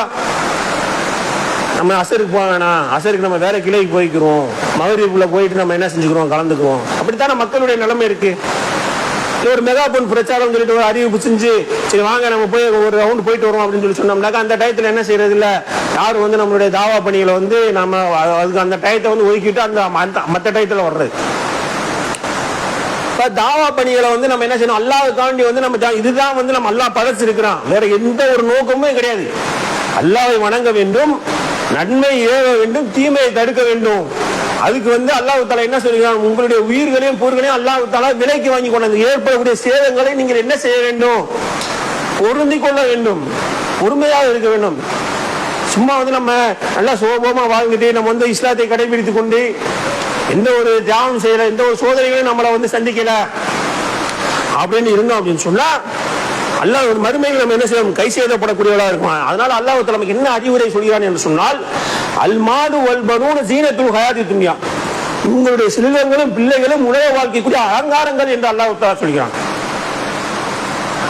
S1: நம்ம அசருக்கு போக வேணாம். அசருக்கு நம்ம வேற கிளைக்கு போய்க்கிறோம். மகரீப்புல போயிட்டு நம்ம என்ன செஞ்சுக்கிறோம்? கலந்துக்குவோம் அப்படித்தானே மக்களுடைய நிலைமை இருக்கு? ஒரு மெகா பொன் பிரச்சாரம் சொல்லிட்டு ஒரு அறிவிப்பு செஞ்சு சரி வாங்க நம்ம போய் ஒரு ரவுண்ட் போயிட்டு வருவோம் அப்படின்னு சொல்லி சொன்னோம்னாக்கா அந்த டயத்தில் என்ன செய்யறது இல்லை யாரும் வந்து நம்மளுடைய தாவா பணிகளை வந்து நம்ம அதுக்கு அந்த டயத்தை வந்து ஒதுக்கிட்டு அந்த மத்த- டயத்தில் வர்றது. இப்போ தாவா பணிகளை வந்து நம்ம என்ன செய்யணும்? அல்லாவுக்காண்டி வந்து நம்ம இதுதான் வந்து நம்ம அல்லா படைச்சிருக்கிறோம் வேற எந்த ஒரு நோக்கமும் கிடையாது. அல்லாவை வணங்க வேண்டும். நன்மை ஏவ வேண்டும் தீமையை தடுக்க வேண்டும். அதுக்கு வந்து அல்லாஹ் தலா என்ன சொல்லுகிறான் உங்களுடைய உயிர்களையும் பொருள்களையும் அல்லாஹ் தலா விலைக்கு வாங்கி கொண்டாந்து ஏற்படக்கூடிய சேதங்களை நீங்கள் என்ன செய்ய வேண்டும்? பொருந்தி கொள்ள வேண்டும். பொறுமையாக இருக்க வேண்டும். சும்மா வந்து நம்ம நல்லா சோபமா வாழ்ந்துட்டு நம்ம வந்து இஸ்லாத்தை கடைபிடித்துக் கொண்டு எந்த ஒரு தியாகம் செய்யல எந்த ஒரு சோதனைகளையும் நம்மளை வந்து சந்திக்கல. அப்படின்னு இருந்தோம் அப்படின்னு சொன்னா அல்லாஹ் மறுமையில் நம்ம என்ன செய்யணும்? கை செய்யப்படக்கூடியவளா இருக்கும்? அதனால அல்லாஹ் நமக்கு என்ன அறிவுரை சொல்கிறான் என்று சொன்னால் அல்மாது வல்பனு சீனத்துள் ஹயாதி துன்யா. உங்களுடைய செல்வங்களும் பிள்ளைகளும் உலக வாழ்க்கைக்குரிய அலங்காரங்கள் என்று அல்லாஹ் சொல்கிறான்.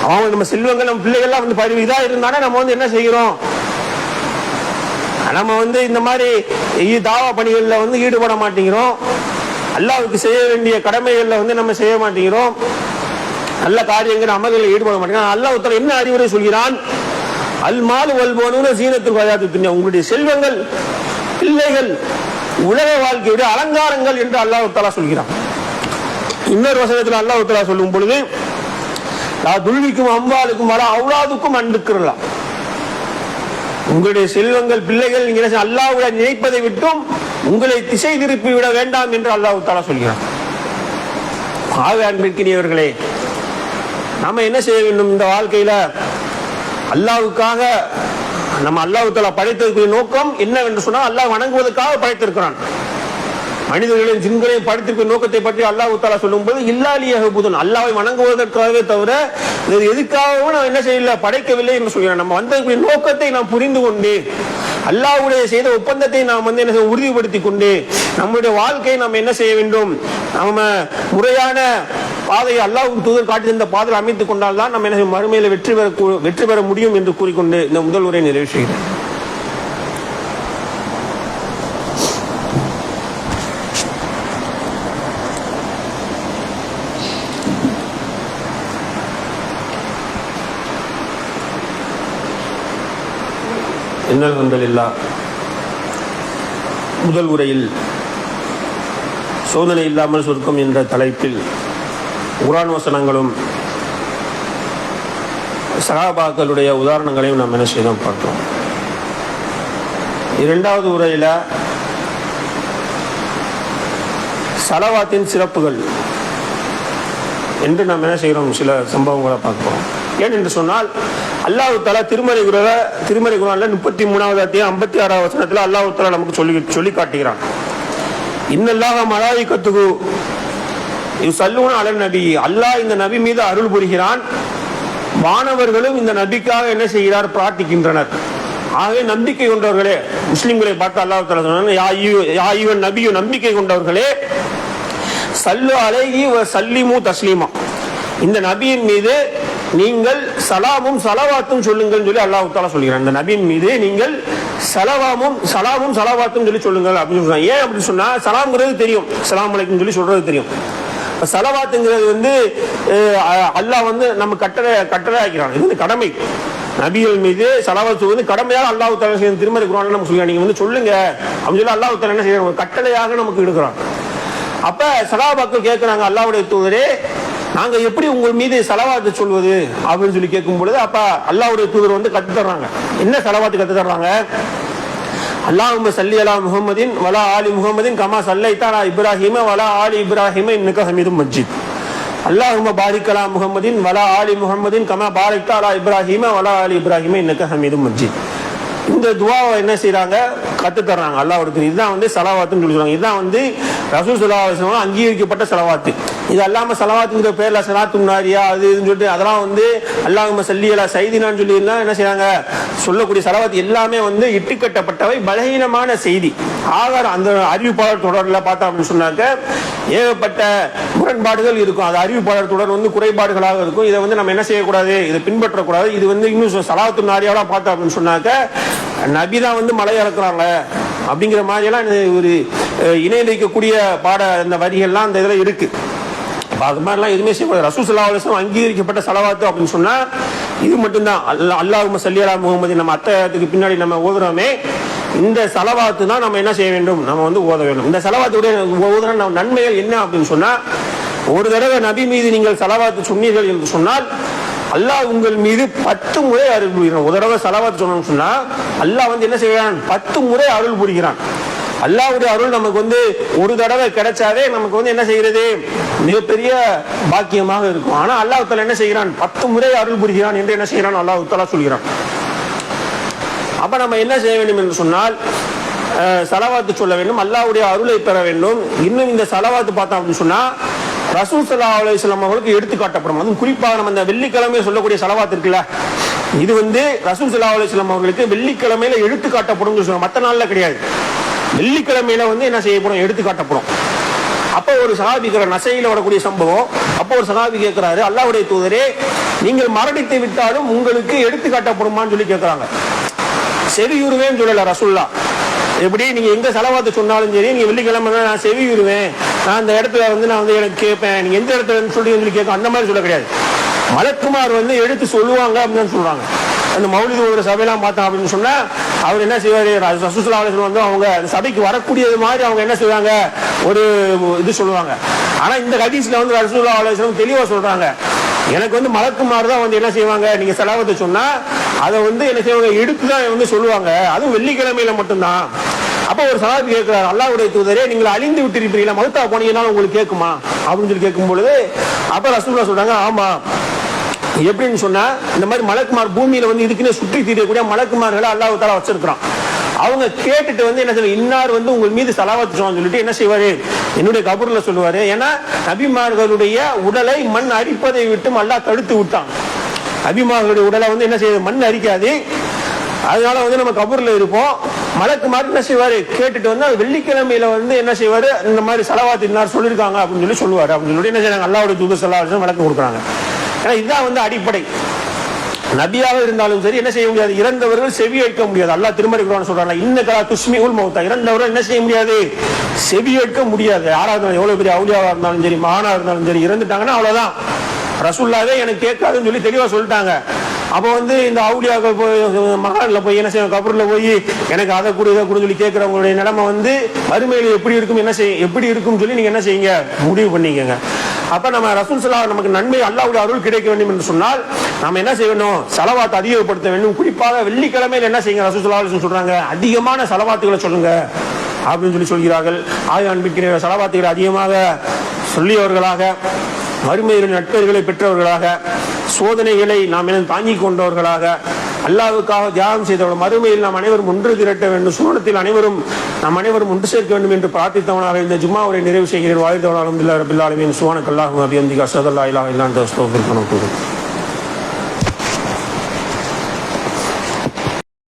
S1: அவங்க நம்ம செல்வங்கள் நம்ம பிள்ளைகள்லாம் வந்து பரி இதா இருந்தானே நம்ம வந்து என்ன செய்கிறோம்? நம்ம வந்து இந்த மாதிரி தாவா பணிகளில் வந்து ஈடுபட மாட்டேங்கிறோம். அல்லாவுக்கு செய்ய வேண்டிய கடமைகளில் வந்து நம்ம செய்ய மாட்டேங்கிறோம். நல்ல காரியங்கள் அமல்களில் ஈடுபட மாட்டேங்கிறான் அல்லாஹ் என்ன அறிவுரை சொல்கிறான்? அல்மால் ஒல்போனு சீனத்தில் வயாத்து உங்களுடைய செல்வங்கள் பிள்ளைகள் உலக வாழ்க்கையுடைய அலங்காரங்கள் என்று அல்லாஹ் தஆலா சொல்கிறான். இன்னொரு வசனத்தில் அல்லாஹ் தஆலா சொல்லும் பொழுது நான் துல்விக்கும் அம்பாளுக்கும் வர அவ்வளாதுக்கும் அன்புக்கிறலாம் உங்களுடைய செல்வங்கள் பிள்ளைகள் நீங்கள் அல்லாஹ்வுடைய நினைப்பதை விட்டும் உங்களை திசை திருப்பி விட வேண்டாம் என்று அல்லாஹ் தாலா சொல்கிறான். ஆக அன்பிற்கினியவர்களே நாம என்ன செய்ய வேண்டும் இந்த வாழ்க்கையில? அல்லாவுக்காக நம்ம அல்லாஹ் படைத்திருக்கிற நோக்கம் என்னவென்று சொன்னால் அல்லாஹ் வணங்குவதற்காக படைத்திருக்கிறான். மனிதர்களின் ஜின்களையும் படைத்திருக்கும் நோக்கத்தை பற்றி அல்லாஹ் தாலா சொல்லும்போது இல்லாலியாக புதன் அல்லாவை வணங்குவதற்காகவே தவிர வேறு எதுக்காகவும் நான் என்ன செய்யல படைக்கவில்லை என்று சொல்கிறேன். நம்ம வந்ததுக்குரிய நோக்கத்தை நாம் புரிந்து கொண்டு அல்லாஹ்வுடைய செய்த ஒப்பந்தத்தை நாம் வந்து என்ன செய்ய- உறுதிப்படுத்தி கொண்டு நம்முடைய வாழ்க்கையை நாம் என்ன செய்ய வேண்டும்? நம்ம முறையான பாதையை அல்லாஹ்வுக்கு தூதர் காட்டி இந்த பாதையில் அமைத்துக் கொண்டால் தான் நம்ம என்ன மறுமையில் மறுமையில வெற்றி பெற வெற்றி பெற முடியும் என்று கூறிக்கொண்டு இந்த முதல் உரை நிறைவு செய்கிறேன். இன்னல் முதல் உரையில் சோதனை இல்லாமல் சொர்க்கம் என்ற தலைப்பில் குரான் வசனங்களும் சகாபாக்களுடைய உதாரணங்களையும் நாம் என்ன செய்தோம் பார்த்தோம். இரண்டாவது உரையில் சலவாத்தின் சிறப்புகள் என்று நாம் என்ன செய்கிறோம்? சில சம்பவங்களை பார்க்கிறோம். ஏன் என்று சொன்னால் அல்லாஹு தலா திருமறை குரல திருமறை குரான்ல முப்பத்தி மூணாவது அத்தியம் ஐம்பத்தி ஆறாவது வசனத்தில் அல்லாஹு தலா நமக்கு சொல்லி சொல்லி காட்டுகிறான் இன்னல்லாக மலாய் கத்துகு சல்லூன அலன் நபி அல்லாஹ் இந்த நபி மீது அருள் புரிகிறான். மாணவர்களும் இந்த நபிக்காக என்ன செய்கிறார்? பிரார்த்திக்கின்றனர். ஆகவே நம்பிக்கை கொண்டவர்களே முஸ்லிம்களை பார்த்து அல்லாஹ் தலா சொன்னாங்க நம்பிக்கை கொண்டவர்களே சல்லு அலைஹி சல்லிமு தஸ்லீமா. இந்த நபியின் மீது நீங்கள் சலாமும் சலவாத்தும் சொல்லுங்கள் சொல்லி அல்லாஹ் தாலா சொல்கிறான். இந்த நபியின் மீது நீங்கள் சலவாமும் சலாமும் சலவாத்தும் சொல்லி சொல்லுங்கள் அப்படின்னு சொல்றாங்க ஏன் அப்படின்னு சொன்னா? சலாம்ங்கிறது தெரியும். சலாம் அலைக்கும் சொல்லி சொல்றது தெரியும். சலவாத்துங்கிறது வந்து அல்லாஹ் வந்து நம்ம கட்டளை கட்டளை ஆக்கிறான் இது வந்து கடமை. நபிகள் மீது செலவாத்து சொல்வது கடமையாக அல்லாஹ் தாலா செய்யணும் திருமதி குரான் நம்ம சொல்லுங்க நீங்க வந்து சொல்லுங்க. அப்படின்னு சொல்லி அல்லாஹ் தாலா என்ன செய்யறாங்க கட்டளையாக நமக்கு எடுக்கிறான். அப்ப சலாபாக்கள் கேட்கிறாங்க அல்லாவுடைய தூதரே நாங்க எப்படி உங்கள் மீது செலவாத்து சொல்வது? அப்படின்னு சொல்லி கேட்கும் பொழுது அப்ப அல்லாவுடைய தூதர் வந்து கத்து தர்றாங்க என்ன செலவாத்து கத்து அல்லாஹும் சல்லி அலா முகமதின் வலா ஆலி முகமதின் கமா சல்லைத்தா இப்ராஹிம வலா ஆலி இப்ராஹிம இன்னுக்கு ஹமீதும் மஜித். அல்லாஹும்ம பாரிக்கலா முகமதின் வலா ஆலி முகமதின் கமா பாரிக்தா அலா இப்ராஹிம வலா ஆலி இப்ராஹிம இன்னுக்கு ஹமீதும் மஜித். இந்த துவாவை என்ன செய்கிறாங்க கற்றுத்தர்றாங்க அல்லாஹ் அல்லாஹ்வுக்கு இதுதான் வந்து சலவாத்துன்னு சொல்லி சொல்றாங்க இதுதான் வந்து ரசூல் சலாஹ் அங்கீகரிக்கப்பட்ட சலவாத்து. இது அல்லாம சலவாத்துங்கிற பேர்ல சலாத்து முன்னாரியா அது இதுன்னு சொல்லிட்டு அதெல்லாம் வந்து அல்லாம சல்லியலா செய்தினான்னு சைதினான்னு சொல்லி எல்லாம் என்ன செய்யறாங்க சொல்லக்கூடிய சலவாத் எல்லாமே வந்து இட்டுக்கட்டப்பட்டவை பலகீனமான செய்தி. ஆகாரம் அந்த அறிவிப்பாளர் தொடர்ல பார்த்தா அப்படின்னு சொன்னாக்க ஏகப்பட்ட முரண்பாடுகள் இருக்கும். அது அறிவிப்பாளர் தொடர் வந்து குறைபாடுகளாக இருக்கும். இதை வந்து நம்ம என்ன செய்யக்கூடாது? இதை பின்பற்றக்கூடாது. இது வந்து இன்னும் சலாத்து நாரியாவெல்லாம் பார்த்தோம் அப்படின்னு சொன்னாக்க நபி தான் வந்து மலை இறக்குறாங்க அப்படிங்கிற மாதிரியெல்லாம் எல்லாம் ஒரு அஹ், பாட இந்த வரிகள்லாம் அந்த இதில் இருக்குது அது மாதிரிலாம் எதுவுமே செய்யக்கூடாது ரசூல் சல்லா அலுவலம் அங்கீகரிக்கப்பட்ட செலவாத்து அப்படின்னு சொன்னால் இது மட்டும்தான். அல்லா அல்லாஹும சல்லியலா முகமது நம்ம அத்தாயத்துக்கு பின்னாடி நம்ம ஓதுறோமே இந்த செலவாத்து தான் நம்ம என்ன செய்ய வேண்டும்? நம்ம வந்து ஓத வேண்டும். இந்த செலவாத்துடைய ஓதுற நம்ம நன்மைகள் என்ன அப்படின்னு சொன்னால் ஒரு தடவை நபி மீது நீங்கள் செலவாத்து சொன்னீர்கள் என்று சொன்னால் அல்லாஹ் உங்கள் மீது பத்து முறை அருள் புரிகிறான். ஒரு தடவை செலவாத்து சொன்னோம்னு சொன்னால் அல்லாஹ் வந்து என்ன செய்கிறான்? பத்து முறை அருள் புரிகிறான். அல்லாவுடைய அருள் நமக்கு வந்து ஒரு தடவை கிடைச்சாவே நமக்கு வந்து என்ன செய்யறது? மிகப்பெரிய பாக்கியமாக இருக்கும். ஆனா அல்லாஹ் என்ன செய்கிறான்? பத்து முறை அருள் புரிகிறான் என்று என்ன செய்கிறான்? அல்லாஹ் சொல்கிறான். அப்ப நம்ம என்ன செய்ய வேண்டும் என்று சொன்னால் சலவாத்து சொல்ல வேண்டும் அல்லாவுடைய அருளை பெற வேண்டும். இன்னும் இந்த சலவாத்து பார்த்தோம் அப்படின்னு சொன்னா ரசூல் சல்லா அலுவலாம் அவர்களுக்கு எடுத்து காட்டப்படும். அதுவும் குறிப்பாக நம்ம இந்த வெள்ளிக்கிழமை சொல்லக்கூடிய செலவாத்து இருக்குல்ல இது வந்து ரசூல் சல்லா அலுவலாம் அவர்களுக்கு வெள்ளிக்கிழமையில எடுத்து காட்டப்படும் மற்ற நாள்ல கிடையாது. வெள்ளிக்கிழமையில வந்து என்ன செய்யப்படும் எடுத்து காட்டப்படும் அப்போ ஒரு சகாபிக்கிற நசையில வரக்கூடிய சம்பவம். அப்போ ஒரு சகாபி கேட்கிறாரு அல்லாவுடைய தூதரே நீங்கள் மரணித்து விட்டாலும் உங்களுக்கு எடுத்து காட்டப்படுமான்னு சொல்லி கேட்கறாங்க செவியுருவேன்னு சொல்லல ரசுல்லா. எப்படி? நீங்க எங்க செலவாத்து சொன்னாலும் சரி நீங்க வெள்ளிக்கிழமை தான் நான் செவியுருவேன் நான் அந்த இடத்துல வந்து நான் வந்து எனக்கு கேட்பேன். நீங்க எந்த இடத்துல இருந்து சொல்லி சொல்லி கேட்க அந்த மாதிரி சொல்ல கிடையாது. மலக்குமார் வந்து எடுத்து சொல்லுவாங்க அப்படின்னு சொல்றாங்க. அந்த மௌலிக ஒரு சபையெல்லாம் பார்த்தோம் அப்படின்னு சொன்னால் அவர் என்ன செய்வார்? ரசூசுல்லா வந்து அவங்க அந்த சபைக்கு வரக்கூடியது மாதிரி அவங்க என்ன செய்வாங்க? ஒரு இது சொல்லுவாங்க. ஆனால் இந்த ஹதீஸ்ல வந்து ரசூல்லா ஆலோசனை தெளிவாக சொல்கிறாங்க எனக்கு வந்து மலக்குமார் தான் வந்து என்ன செய்வாங்க? நீங்க செலவத்தை சொன்னா அதை வந்து என்ன செய்வாங்க? எடுத்து தான் வந்து சொல்லுவாங்க. அதுவும் வெள்ளிக்கிழமையில மட்டும்தான். அப்போ ஒரு சகாபி கேட்கிறார் அல்லாவுடைய தூதரே நீங்கள் அழிந்து விட்டிருப்பீங்களா மௌத்தா போனீங்கன்னா உங்களுக்கு கேட்குமா? அப்படின்னு சொல்லி கேட்கும் பொழுது அப்ப ரசூல்லா சொல்றாங்க ஆமா. எப்படின்னு சொன்னா இந்த மாதிரி மலக்குமார் பூமியில வந்து இதுக்குன்னு சுற்றி தீரக்கூடிய மலக்குமார்களை அல்லாஹ் தாலா வச்சிருக்கிறான். அவங்க கேட்டுட்டு வந்து என்ன சொல்ல இன்னார் வந்து உங்கள் மீது சலாவத்து சொல்லிட்டு என்ன செய்வாரு? என்னுடைய கபூர்ல சொல்லுவாரு. ஏன்னா நபிமார்களுடைய உடலை மண் அரிப்பதை விட்டு அல்லாஹ் தடுத்து விட்டான். நபிமார்களுடைய உடலை வந்து என்ன செய்யுது? மண் அரிக்காது. அதனால வந்து நம்ம கபூர்ல இருப்போம். மலக்கு மாதிரி என்ன செய்வாரு? கேட்டுட்டு வந்து வெள்ளிக்கிழமையில வந்து என்ன செய்வாரு? இந்த மாதிரி செலவாத்து இன்னார் சொல்லியிருக்காங்க அப்படின்னு சொல்லி சொல்லுவாரு. அப்படின்னு சொல்லி என்ன செய்யறாங்க அல்லாவுடைய தூது செலவாச்சு விளக்கம் கொடுக்குறாங்க. இதுதான் வந்து அடிப்படை. நபியாக இருந்தாலும் சரி என்ன செய்ய முடியாது? இறந்தவர்கள் செவி ஏற்க முடியாது. அல்லா திருமறை குரான் சொல்றாங்க இன்னக்கலா துஷ்மி உல் மௌத்தா. இறந்தவர்கள் என்ன செய்ய முடியாது? செவி ஏற்க முடியாது. யாரா இருந்தாலும் எவ்வளவு பெரிய அவுலியாவா இருந்தாலும் சரி மகானா இருந்தாலும் சரி இறந்துட்டாங்கன்னா அவ்வளவுதான். ரசுல்லாவே எனக்கு கேட்காதுன்னு சொல்லி தெளிவா சொல்லிட்டாங்க. அப்போ வந்து இந்த அவுலியாக்கள் போய் மகாலில் போய் என்ன செய்யும் கபூரில் போய் எனக்கு அதை கூட இதை கூட சொல்லி கேட்கறவங்களுடைய நிலைமை வந்து மறுமையில் எப்படி இருக்கும் என்ன செய்ய எப்படி இருக்கும் சொல்லி நீங்க என்ன செய்யுங்க? முடிவு பண்ணிக்கங்க. அப்ப நம்ம ரசூல் சலா நமக்கு நன்மை அல்லாவுடைய அருள் கிடைக்க வேண்டும் என்று சொன்னால் நம்ம என்ன செய்யணும்? செலவாத்தை அதிகப்படுத்த வேண்டும். குறிப்பாக வெள்ளிக்கிழமையில் என்ன செய்யுங்க? ரசூல் சலா சொல்றாங்க அதிகமான செலவாத்துகளை சொல்லுங்க அப்படின்னு சொல்லி சொல்கிறார்கள். ஆய்வு அன்பிற்கிற செலவாத்துகளை அதிகமாக சொல்லியவர்களாக வறுமையில் நட்பர்களை பெற்றவர்களாக சோதனைகளை நாம் என தாங்கிக் கொண்டவர்களாக அல்லாவுக்காக தியாகம் செய்தவர்கள் மறுமையில் நாம் அனைவரும் ஒன்று திரட்ட வேண்டும் சுவனத்தில் அனைவரும் நாம் அனைவரும் ஒன்று சேர்க்க வேண்டும் என்று பிரார்த்தித்தவனாக இந்த ஜும்மாவுரை நிறைவு செய்கிறேன். வாழ்ந்தவனாலும் சுவான சுவானக்கல்லாகும் அபியந்திகா சதல்லா இல்லா இல்லான் தஸ்தோபிற்கணும்